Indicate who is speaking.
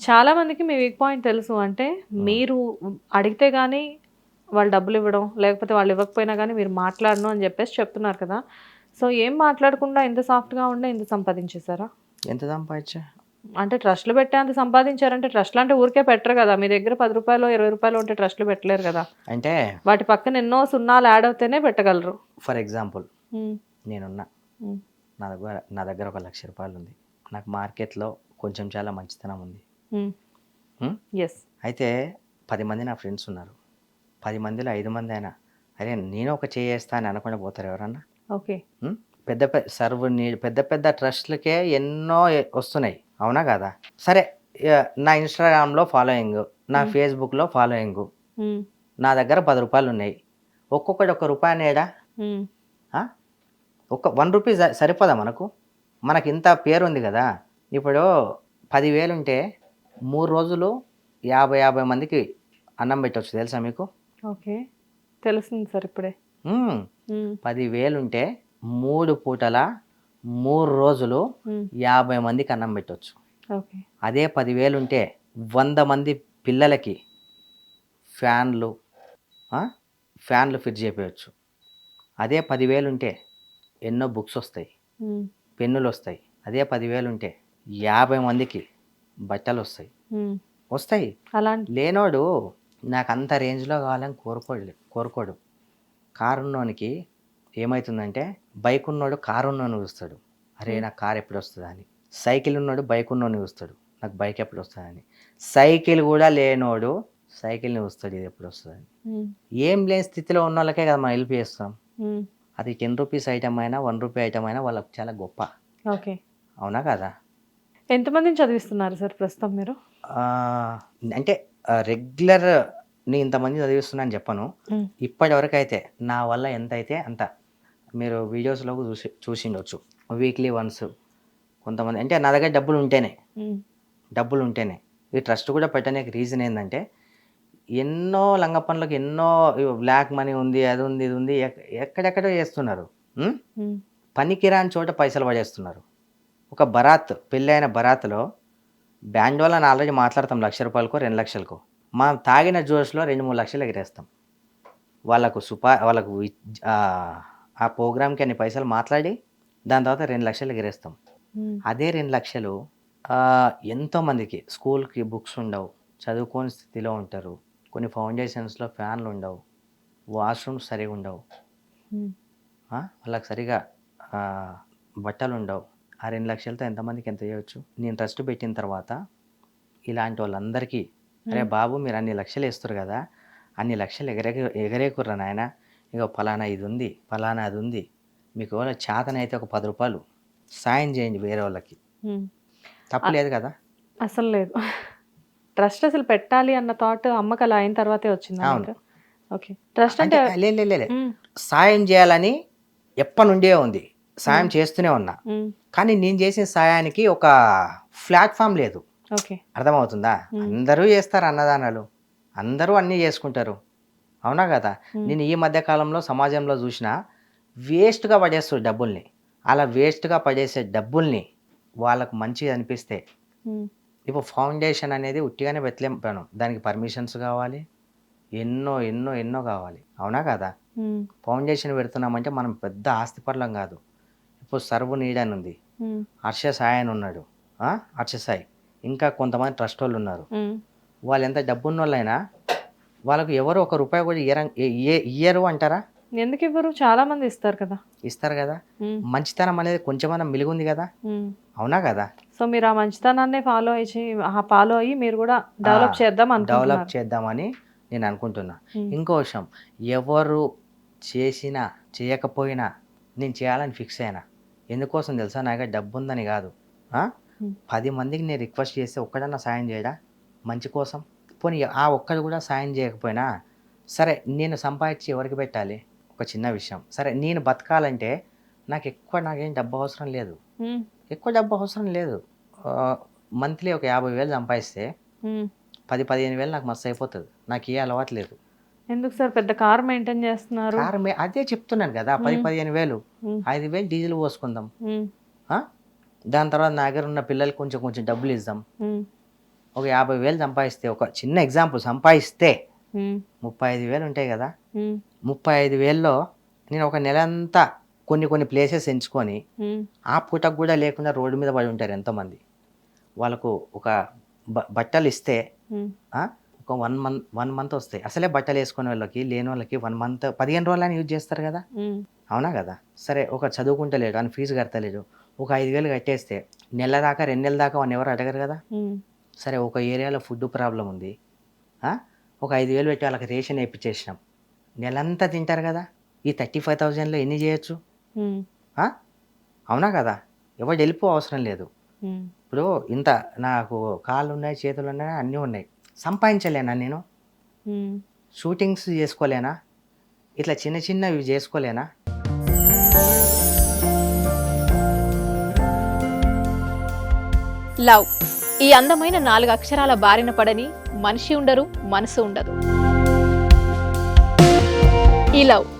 Speaker 1: చాలా మందికి మీ weak point తెలుసు. అంటే మీరు అడిగితే గానీ వాళ్ళు డబ్బులు ఇవ్వడం లేకపోతే వాళ్ళు ఇవ్వకపోయినా కానీ మీరు మాట్లాడను అని చెప్పేసి చెప్తున్నారు కదా. సో ఏం మాట్లాడకుండా ఇంత సాఫ్ట్గా ఉండే ఇంత సంపాదించేశారా?
Speaker 2: ఎంత సంపాదించా?
Speaker 1: అంటే ట్రస్ట్లు పెట్టే అంత సంపాదించారంటే ట్రస్ట్లు అంటే ఊరికే పెట్టరు కదా. మీ దగ్గర పది రూపాయలు ఇరవై రూపాయలు ఉంటే ట్రస్ట్లు పెట్టలేరు కదా.
Speaker 2: అంటే
Speaker 1: వాటి పక్కన ఎన్నో సున్నాలు యాడ్ అవుతేనే పెట్టగలరు.
Speaker 2: For example. నేనున్నా. నా దగ్గర నా దగ్గర ఒక లక్ష రూపాయలు ఉంది నాకు మార్కెట్లో కొంచెం చాలా మంచితనం ఉంది?
Speaker 1: ఎస్
Speaker 2: అయితే పది మంది నా ఫ్రెండ్స్ ఉన్నారు. పది మందిలో ఐదు మంది అయినా అరే నేను ఒక చేయేస్తా అని అనకుండా పోతారు ఎవరన్నా?
Speaker 1: ఓకే?
Speaker 2: పెద్ద పెద్ద సర్వ్ నీ పెద్ద పెద్ద ట్రస్ట్లకే ఎన్నో వస్తున్నాయి. అవునా కదా? సరే నా ఇన్స్టాగ్రామ్లో ఫాలోయింగ్ నా ఫేస్బుక్లో ఫాలోయింగ్. నా దగ్గర పది రూపాయలు ఉన్నాయి. ఒక్కొక్కటి ఒక రూపాయి నేడా
Speaker 1: మ్మ్.
Speaker 2: ఆ? ఒక వన్ రూపీ సరిపోదా మనకు? మనకి ఇంత పేరు ఉంది కదా. ఇప్పుడు పదివేలు ఉంటే మూడు రోజులు యాభై యాభై మందికి అన్నం పెట్టవచ్చు తెలుసా మీకు?
Speaker 1: ఓకే. తెలుస్తుంది సార్ ఇప్పుడే.
Speaker 2: పదివేలు ఉంటే మూడు పూటల మూడు రోజులు. యాభై మందికి అన్నం పెట్టవచ్చు అదే పదివేలు ఉంటే వంద మంది పిల్లలకి ఫ్యాన్లు? ఫ్యాన్లు ఫిట్ చేయవచ్చు అదే పదివేలు ఉంటే ఎన్నో బుక్స్ వస్తాయి. పెన్నులు వస్తాయి అదే పదివేలు ఉంటే యాభై మందికి బట్టలు వస్తాయి. వస్తాయి.
Speaker 1: అలాంటి
Speaker 2: లేనోడు నాకు అంత రేంజ్లో కావాలని కోరుకోడు కోరుకోడు. కారు ఉన్నోనికి ఏమవుతుందంటే బైక్ ఉన్నోడు కారు ఉన్నోని చూస్తాడు. అరే నాకు కారు ఎప్పుడు వస్తుందా అని సైకిల్ ఉన్నోడు బైక్ ఉన్నోని చూస్తాడు. నాకు బైక్ ఎప్పుడు వస్తుందని సైకిల్ కూడా లేనోడు సైకిల్ని చూస్తాడు. ఇది ఎప్పుడు వస్తుందని. ఏం లేని స్థితిలో ఉన్న వాళ్ళకే కదా మనం హెల్ప్ చేస్తాం. అది టెన్ రూపీస్ ఐటమ్ అయినా వన్ రూపీ ఐటమ్ అయినా వాళ్ళకి చాలా గొప్ప.
Speaker 1: ఓకే.
Speaker 2: అవునా కదా?
Speaker 1: ఎంతమందిని చదివిస్తున్నారు సార్ ప్రస్తుతం మీరు?
Speaker 2: అంటే రెగ్యులర్ నీ ఇంతమంది చదివిస్తున్నాను చెప్పను. ఇప్పటి వరకు అయితే నా వల్ల ఎంత అయితే అంత మీరు వీడియోస్లో చూసి చూసిండొచ్చు. వీక్లీ వన్స్ కొంతమంది అంటే నా దగ్గర డబ్బులు ఉంటేనే. డబ్బులు ఉంటేనే. ఈ ట్రస్ట్ కూడా పెట్టడానికి రీజన్ ఏంటంటే ఎన్నో లంగ పనులకు ఎన్నో బ్లాక్ మనీ ఉంది అది ఉంది ఇది ఉంది ఎక్- ఎక్కడెక్కడో చేస్తున్నారు. పనికిరాని చోట పైసలు పడేస్తున్నారు. ఒక బరాత్ పెళ్ళైన బరాత్లో బ్యాండ్ వాళ్ళని ఆల్రెడీ మాట్లాడతాం లక్ష రూపాయలకో రెండు లక్షలకో. మనం తాగిన జ్యూస్లో రెండు మూడు లక్షలు ఎగిరేస్తాం. వాళ్ళకు సుపా వాళ్ళకు ఆ, ప్రోగ్రామ్కి అన్ని పైసలు మాట్లాడి దాని తర్వాత రెండు లక్షలు ఎగిరేస్తాం. అదే రెండు లక్షలు ఎంతోమందికి స్కూల్కి బుక్స్ ఉండవు చదువుకోని స్థితిలో ఉంటారు. కొన్ని ఫౌండేషన్స్లో ఫ్యాన్లు ఉండవు వాష్రూమ్స్ సరిగా ఉండవు వాళ్ళకి సరిగా బట్టలు ఉండవు ఆ రెండు లక్షలతో ఎంతమందికి ఎంత చేయవచ్చు నేను ట్రస్ట్ పెట్టిన తర్వాత ఇలాంటి వాళ్ళందరికీ అరే బాబు మీరు అన్ని లక్షలు వేస్తారు కదా? అన్ని లక్షలు ఎగరే ఎగరేకుర్రా నాయన? ఇక ఫలానా ఇది ఉంది ఫలానా అది ఉంది మీకు ఎవరో చేతనైతే ఒక పది రూపాయలు సాయం చేయండి వేరే వాళ్ళకి.
Speaker 1: మ్మ్.
Speaker 2: తప్పు లేదు కదా?
Speaker 1: అసలు లేదు. ట్రస్ట్ అసలు పెట్టాలి అన్న థాట్ అమ్మకి అలా అయిన తర్వాతే వచ్చింది. ఓకే. ట్రస్ట్ అంటే.
Speaker 2: సాయం చేయాలని ఎప్పటి నుండే ఉంది. సాయం చేస్తూనే ఉన్నా. కానీ నేను చేసిన సాయానికి ఒక ప్లాట్ఫామ్ లేదు.
Speaker 1: ఓకే.
Speaker 2: అర్థమవుతుందా? అందరూ చేస్తారు అన్నదానాలు. అందరూ అన్నీ చేసుకుంటారు. అవునా కదా? నేను ఈ మధ్య కాలంలో సమాజంలో చూసిన వేస్ట్గా పడేస్తారు డబ్బుల్ని. అలా వేస్ట్గా పడేసే డబ్బుల్ని వాళ్ళకు మంచిగా అనిపిస్తే. ఇప్పుడు ఫౌండేషన్ అనేది ఉట్టిగానే పెట్టలేం దానికి పర్మిషన్స్ కావాలి. ఎన్నో ఎన్నో ఎన్నో కావాలి. అవునా కదా. ఫౌండేషన్ పెడుతున్నామంటే మనం పెద్ద ఆస్తిపరులం కాదు. ఇప్పుడు సర్వు నీడ్ అని ఉంది. హర్ష సాయి అని ఉన్నాడు? హర్ష సాయి. ఇంకా కొంతమంది ట్రస్ట్ వాళ్ళు ఉన్నారు. వాళ్ళు ఎంత డబ్బున్న వాళ్ళైనా వాళ్ళకు ఎవరు ఒక రూపాయి కూడా ఇయ్యర ఇయ్య- ఇయ్యరు అంటారా?
Speaker 1: ఎందుకు ఇవ్వరు చాలా మంది ఇస్తారు కదా.
Speaker 2: ఇస్తారు కదా. మంచితనం అనేది కొంచెమన్నా మిలిగుంది కదా. అవునా కదా?
Speaker 1: సో మీరు ఆ మంచితనాన్ని ఫాలో అయ్యి ఫాలో అయ్యి మీరు కూడా డెవలప్ చేద్దాం
Speaker 2: డెవలప్
Speaker 1: అనుకుంటున్నారు
Speaker 2: చేద్దామని నేను అనుకుంటున్నా. ఇంకో విషయం ఎవరు చేసినా చేయకపోయినా నేను చేయాలని ఫిక్స్ అయినా ఎందుకోసం తెలుసా నా దగ్గర డబ్బు ఉందని కాదు. పది మందికి నేను రిక్వెస్ట్ చేస్తే ఒక్కడన్నా సాయం చేయడా? మంచి కోసం? పోనీ ఆ ఒక్కడు కూడా సాయం చేయకపోయినా సరే నేను సంపాదించి ఎవరికి పెట్టాలి? ఒక చిన్న విషయం. సరే నేను బతకాలంటే నాకు ఎక్కువ నాకేం డబ్బు అవసరం లేదు. ఎక్కువ డబ్బు అవసరం లేదు. మంత్లీ ఒక యాభై వేలు సంపాదిస్తే. పది పదిహేను వేలు నాకు మస్తు అయిపోతుంది. నాకు ఏ అలవాటు లేదు.
Speaker 1: ఎందుకు సార్? పెద్ద కార్ మెయింటైన్ చేస్తున్నారు.
Speaker 2: కారు అదే చెప్తున్నాను కదా పది. పదిహేను వేలు. ఐదు వేలు డీజిల్ పోసుకుందాం? దాని తర్వాత నా దగ్గర ఉన్న పిల్లలకి కొంచెం కొంచెం డబ్బులు ఇద్దాం. ఒక యాభై వేలు సంపాదిస్తే ఒక చిన్న ఎగ్జాంపుల్ సంపాదిస్తే ముప్పై ఐదు వేలు ఉంటాయి కదా. ముప్పై ఐదు వేల్లో నేను ఒక నెల అంతా కొన్ని కొన్ని ప్లేసెస్ ఎంచుకొని ఆ పూటకు కూడా లేకుండా రోడ్డు మీద పడి ఉంటారు ఎంతోమంది. వాళ్ళకు ఒక బట్టలు ఇస్తే ఒక వన్ మంత్ వన్ మంత్ వస్తాయి. అసలే బట్టలు వేసుకునే వాళ్ళకి లేని వాళ్ళకి వన్ మంత్ పదిహేను రోజులని యూజ్ చేస్తారు కదా? అవునా కదా? సరే ఒక చదువుకుంటలేడు అని ఫీజు కడతలేడు ఒక ఐదు వేలు కట్టేస్తే నెల దాకా రెండు నెలల దాకా వాడిని ఎవరు అడగరు కదా? సరే ఒక ఏరియాలో ఫుడ్ ప్రాబ్లం ఉంది? ఒక ఐదు వేలు పెట్టి వాళ్ళకి రేషన్ వేయించేసినాం నెలంతా తింటారు కదా? ఈ థర్టీ ఫైవ్ థౌజండ్లో ఎన్ని చేయొచ్చు? అవునా కదా? ఎవరు వెళ్ళిపో అవసరం లేదు. ఇప్పుడు ఇంత నాకు కాళ్ళు ఉన్నాయి చేతులు ఉన్నాయి అన్నీ ఉన్నాయి. సంపాదించలేనా నేను. షూటింగ్స్ చేసుకోలేనా? ఇట్లా చిన్న చిన్నవి చేసుకోలేనా?
Speaker 3: లవ్. ఈ అందమైన నాలుగు అక్షరాల బారిన పడని మనిషి ఉండరు మనసు ఉండదు. ఈ లవ్.